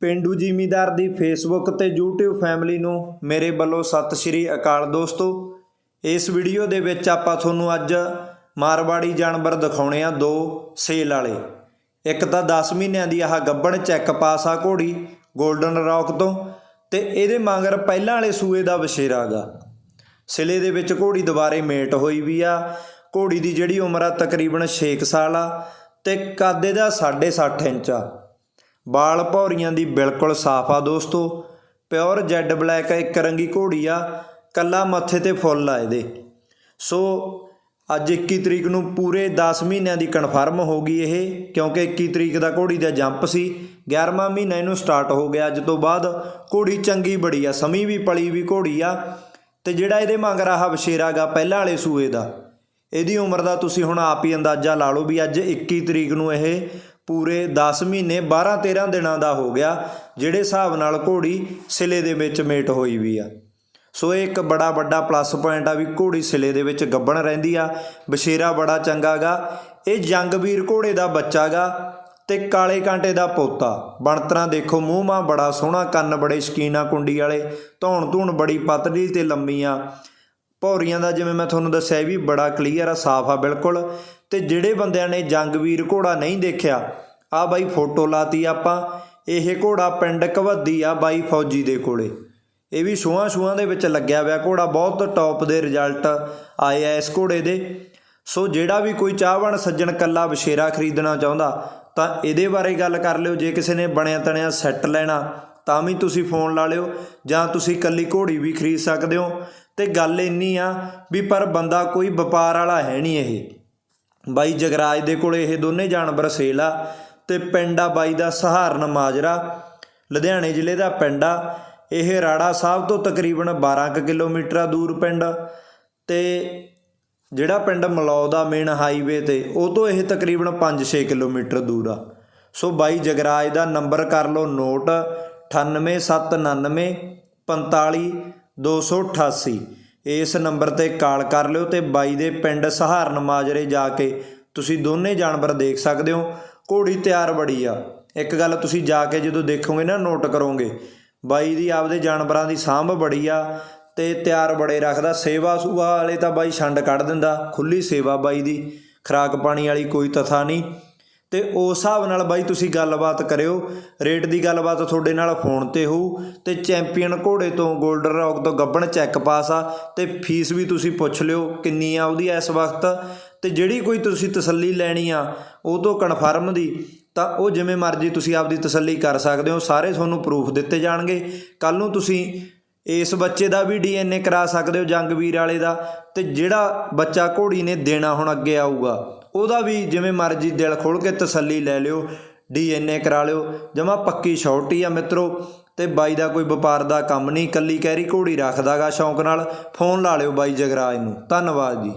ਪਿੰਡੂ ਜ਼ਿਮੀਦਾਰ ਦੀ ਫੇਸਬੁੱਕ ਤੇ YouTube ਫੈਮਿਲੀ ਨੂੰ ਮੇਰੇ ਵੱਲੋਂ ਸਤਿ ਸ਼੍ਰੀ ਅਕਾਲ ਦੋਸਤੋ। ਇਸ ਵੀਡੀਓ ਦੇ ਵਿੱਚ ਆਪਾਂ ਤੁਹਾਨੂੰ ਅੱਜ ਮਾਰਵਾੜੀ ਜਾਨਵਰ ਦਿਖਾਉਣੇ ਆ ਦੋ ਸੇਲ ਵਾਲੇ। ਇੱਕ ਤਾਂ 10 ਮਹੀਨਿਆਂ ਦੀ ਆਹ ਗੱਬਣ ਚੈੱਕ ਪਾਸ ਆ ਘੋੜੀ 골ਡਨ ਰੌਕ ਤੋਂ ਤੇ ਇਹਦੇ ਮਗਰ ਪਹਿਲਾਂ ਵਾਲੇ ਸੂਏ ਦਾ ਵਛੇਰਾ ਗਾ। ਸਿਲੇ ਦੇ ਵਿੱਚ ਘੋੜੀ ਦੁਬਾਰੇ ਮੇਟ ਹੋਈ ਵੀ ਆ। ਘੋੜੀ ਦੀ ਜਿਹੜੀ ਉਮਰ ਆ ਤਕਰੀਬਨ 6 ਸਾਲ ਆ ਤੇ ਕਾਦੇ ਦਾ 6.5 ਇੰਚ ਆ। ਵਾਲ ਭੌਰੀਆਂ ਦੀ ਬਿਲਕੁਲ ਸਾਫ਼ ਆ ਦੋਸਤੋ। ਪਿਓਰ ਜੈਡ ਬਲੈਕ ਇੱਕ ਰੰਗੀ ਘੋੜੀ ਆ, ਕੱਲਾ ਮੱਥੇ ਤੇ ਫੁੱਲ ਆ ਇਹਦੇ। ਸੋ, ਅੱਜ 21 ਤਰੀਕ ਨੂੰ ਪੂਰੇ 10 ਮਹੀਨਿਆਂ ਦੀ ਕਨਫਰਮ ਹੋ ਗਈ ਇਹ, ਕਿਉਂਕਿ 21 ਤਰੀਕ ਦਾ ਘੋੜੀ ਦਾ ਜੰਪ ਸੀ 11ਵਾਂ ਮਹੀਨਾ ਇਹਨੂੰ ਸਟਾਰਟ ਹੋ ਗਿਆ। ਅੱਜ ਤੋਂ ਬਾਅਦ ਘੋੜੀ ਚੰਗੀ ਬੜੀ ਆ, ਸਮੀ ਵੀ ਪਲੀ ਵੀ ਘੋੜੀ ਆ, ਤੇ ਜਿਹੜਾ ਇਹਦੇ ਮੰਗ ਆਹ ਵਸ਼ੇਰਾ ਗਾ ਪਹਿਲਾਂ ਵਾਲੇ ਸੂਏ ਦਾ, ਇਹਦੀ ਉਮਰ ਦਾ ਤੁਸੀਂ ਹੁਣ ਆਪ ਹੀ ਅੰਦਾਜ਼ਾ ਲਾ ਲਓ ਵੀ ਅੱਜ 21 ਤਰੀਕ ਨੂੰ ਇਹ ਪੂਰੇ 10 ਮਹੀਨੇ 12 13 ਦਿਨਾਂ ਦਾ ਹੋ ਗਿਆ, ਜਿਹੜੇ ਹਿਸਾਬ ਨਾਲ ਘੋੜੀ ਸਿਲੇ ਦੇ ਵਿੱਚ ਮੇਟ ਹੋਈ ਵੀ ਆ। ਸੋ ਇਹ ਇੱਕ ਬੜਾ ਵੱਡਾ ਪਲੱਸ ਪੁਆਇੰਟ ਆ ਵੀ ਘੋੜੀ ਸਿਲੇ ਦੇ ਵਿੱਚ ਗੱਬਣ ਰਹਿੰਦੀ ਆ, ਬਸ਼ੇਰਾ ਬੜਾ ਚੰਗਾ ਗਾ, ਇਹ ਜੰਗਵੀਰ ਘੋੜੇ ਦਾ ਬੱਚਾ ਗਾ ਤੇ ਕਾਲੇ ਕਾਂਟੇ ਦਾ ਪੋਤਾ। ਬਣਤਰਾਂ ਦੇਖੋ ਮੂੰਹ ਮਾਂ ਬੜਾ ਸੋਹਣਾ, ਕੰਨ ਬੜੇ ਸ਼ਕੀਨਾ ਕੁੰਡੀ ਵਾਲੇ, ਧੌਣ ਧੂਣ ਬੜੀ ਪਤਲੀ ਤੇ ਲੰਮੀ ਆ। ਭੌਰੀਆਂ ਦਾ ਜਿਵੇਂ ਮੈਂ ਤੁਹਾਨੂੰ ਦੱਸਿਆ ਇਹ ਵੀ ਬੜਾ ਕਲੀਅਰ ਆ, ਸਾਫ਼ ਆ ਬਿਲਕੁਲ। ਤੇ ਜਿਹੜੇ ਬੰਦਿਆਂ ਨੇ ਜੰਗਵੀਰ ਘੋੜਾ ਨਹੀਂ ਦੇਖਿਆ ਆ ਬਾਈ ਫੋਟੋ ਲਾਤੀ ਆਪਾਂ, ਇਹ ਘੋੜਾ ਪਿੰਡ ਕਵੱਦੀ ਆ ਬਾਈ ਫੌਜੀ ਦੇ ਕੋਲੇ। ਇਹ ਵੀ ਛੂਆਂ ਛੂਆਂ ਦੇ ਵਿੱਚ ਲੱਗਿਆ ਹੋਇਆ ਘੋੜਾ, ਬਹੁਤ ਟੌਪ ਦੇ ਰਿਜ਼ਲਟ ਆਏ ਆ ਇਸ ਘੋੜੇ ਦੇ। ਸੋ ਜਿਹੜਾ ਵੀ ਕੋਈ ਚਾਹਵਣ ਸੱਜਣ ਕੱਲਾ ਬਸ਼ੇਰਾ ਖਰੀਦਣਾ ਚਾਹੁੰਦਾ, ਤਾਂ ਇਹਦੇ ਬਾਰੇ ਗੱਲ ਕਰ ਲਿਓ, ਜੇ ਕਿਸੇ ਨੇ ਬਣਿਆ ਤਣਿਆ ਸੈੱਟ ਲੈਣਾ, ਤਾਂ ਵੀ ਤੁਸੀਂ ਫੋਨ ਲਾ ਲਿਓ, ਜਾਂ ਤੁਸੀਂ ਕੱਲੀ ਘੋੜੀ ਵੀ ਖਰੀਦ ਸਕਦੇ ਹੋ। ਤੇ ਗੱਲ ਇੰਨੀ ਆ ਵੀ ਪਰ ਬੰਦਾ ਕੋਈ ਵਪਾਰ ਵਾਲਾ ਹੈ ਨਹੀਂ ਇਹ। ਬਾਈ ਜਗਰਾਜ ਦੇ ਕੋਲੇ ਇਹ ਦੋਨੇ ਜਾਨਵਰ ਸੇਲ ਆ ਤੇ ਪਿੰਡ ਆ ਬਾਈ ਦਾ ਸਹਾਰਨ ਮਾਜਰਾ। ਲੁਧਿਆਣੇ ਜ਼ਿਲ੍ਹੇ ਦਾ ਪਿੰਡ ਆ। ਇਹ ਰਾੜਾ ਸਾਹਿਬ ਤੋਂ ਤਕਰੀਬਨ 12 ਕੁ ਕਿਲੋਮੀਟਰ ਆ ਦੂਰ ਪਿੰਡ। ਤੇ ਜਿਹੜਾ ਪਿੰਡ ਮਲੌ ਦਾ ਮੇਨ ਹਾਈਵੇ ਤੇ, ਉਹ ਤੋਂ ਇਹ ਤਕਰੀਬਨ 5-6 ਕਿਲੋਮੀਟਰ ਦੂਰ ਆ। ਸੋ ਬਾਈ ਜਗਰਾਜ ਦਾ ਨੰਬਰ ਕਰ ਲਓ ਨੋਟ 98799 45288 ਇਸ ਨੰਬਰ ਤੇ ਕਾਲ ਕਰ ਲਿਓ ਤੇ ਬਾਈ ਦੇ ਪਿੰਡ ਸਹਾਰਨ ਮਾਜਰੇ ਜਾ ਕੇ ਤੁਸੀਂ ਦੋਨੇ ਜਾਨਵਰ ਦੇਖ ਸਕਦੇ ਹੋ। ਘੋੜੀ ਤਿਆਰ ਬੜੀ ਆ। ਇੱਕ ਗੱਲ ਤੁਸੀਂ ਜਾ ਕੇ ਜਦੋਂ ਦੇਖੋਗੇ ਨਾ, ਨੋਟ ਕਰੋਗੇ। ਬਾਈ ਦੀ ਆਪਦੇ ਜਾਨਵਰਾਂ ਦੀ ਸਾਂਭ ਬੜੀ ਆ ਤੇ ਤਿਆਰ ਬੜੇ ਰੱਖਦਾ। ਸੇਵਾ ਸੁਭਾ ਵਾਲੇ ਤਾਂ ਬਾਈ ਛੰਡ ਕੱਢ ਦਿੰਦਾ। ਖੁੱਲੀ ਸੇਵਾ ਬਾਈ ਦੀ। ਖਰਾਕ ਪਾਣੀ ਵਾਲੀ ਕੋਈ ਤਥਾ ਨਹੀਂ। ਤੇ ਉਸ ਹਿਸਾਬ ਨਾਲ ਬਾਈ ਤੁਸੀਂ ਗੱਲਬਾਤ ਕਰਿਓ, ਰੇਟ ਦੀ ਗੱਲਬਾਤ ਤੁਹਾਡੇ ਨਾਲ ਫੋਨ ਤੇ ਹੋਊ, ਤੇ ਚੈਂਪੀਅਨ ਘੋੜੇ ਤੋਂ 골ਡਨ ਰੌਕ ਤੋਂ ਗੱਬਣ ਚੈੱਕ ਪਾਸ ਆ, ਤੇ ਫੀਸ ਵੀ ਤੁਸੀਂ ਪੁੱਛ ਲਿਓ ਕਿੰਨੀ ਆ ਉਹਦੀ ਇਸ ਵਕਤ। ਤੇ ਜਿਹੜੀ ਕੋਈ ਤੁਸੀਂ ਤਸੱਲੀ ਲੈਣੀ ਆ, ਉਹ ਤੋਂ ਕਨਫਰਮ ਦੀ, ਤਾਂ ਉਹ ਜਿਵੇਂ ਮਰਜ਼ੀ ਤੁਸੀਂ ਆਪਦੀ ਤਸੱਲੀ ਕਰ ਸਕਦੇ ਹੋ, ਸਾਰੇ ਤੁਹਾਨੂੰ ਪ੍ਰੂਫ ਦਿੱਤੇ ਜਾਣਗੇ। ਕੱਲ ਨੂੰ ਤੁਸੀਂ ਇਸ ਬੱਚੇ ਦਾ ਵੀ ਡੀਐਨਏ ਕਰਾ ਸਕਦੇ ਹੋ ਜੰਗਵੀਰ ਵਾਲੇ ਦਾ, ਤੇ ਜਿਹੜਾ ਬੱਚਾ ਘੋੜੀ ਨੇ ਦੇਣਾ ਹੁਣ ਅੱਗੇ ਆਊਗਾ। ਉਹਦਾ ਵੀ ਜਿਵੇਂ ਮਰਜ਼ੀ ਦਿਲ ਖੋਲ ਕੇ ਤਸੱਲੀ ਲੈ ਲਿਓ, ਡੀਐਨਏ ਕਰਾ ਲਿਓ, ਜਮਾ ਪੱਕੀ ਸ਼ੌਰਟੀ ਆ ਮਿੱਤਰੋ। ਤੇ ਬਾਈ ਦਾ ਕੋਈ ਵਪਾਰ ਦਾ ਕੰਮ ਨਹੀਂ, ਕੱਲੀ ਕਹਿਰੀ ਘੋੜੀ ਰੱਖਦਾਗਾ ਸ਼ੌਂਕ ਨਾਲ, ਫੋਨ ਲਾ ਲਿਓ ਬਾਈ ਜਗਰਾਜ ਨੂੰ। ਧੰਨਵਾਦ ਜੀ।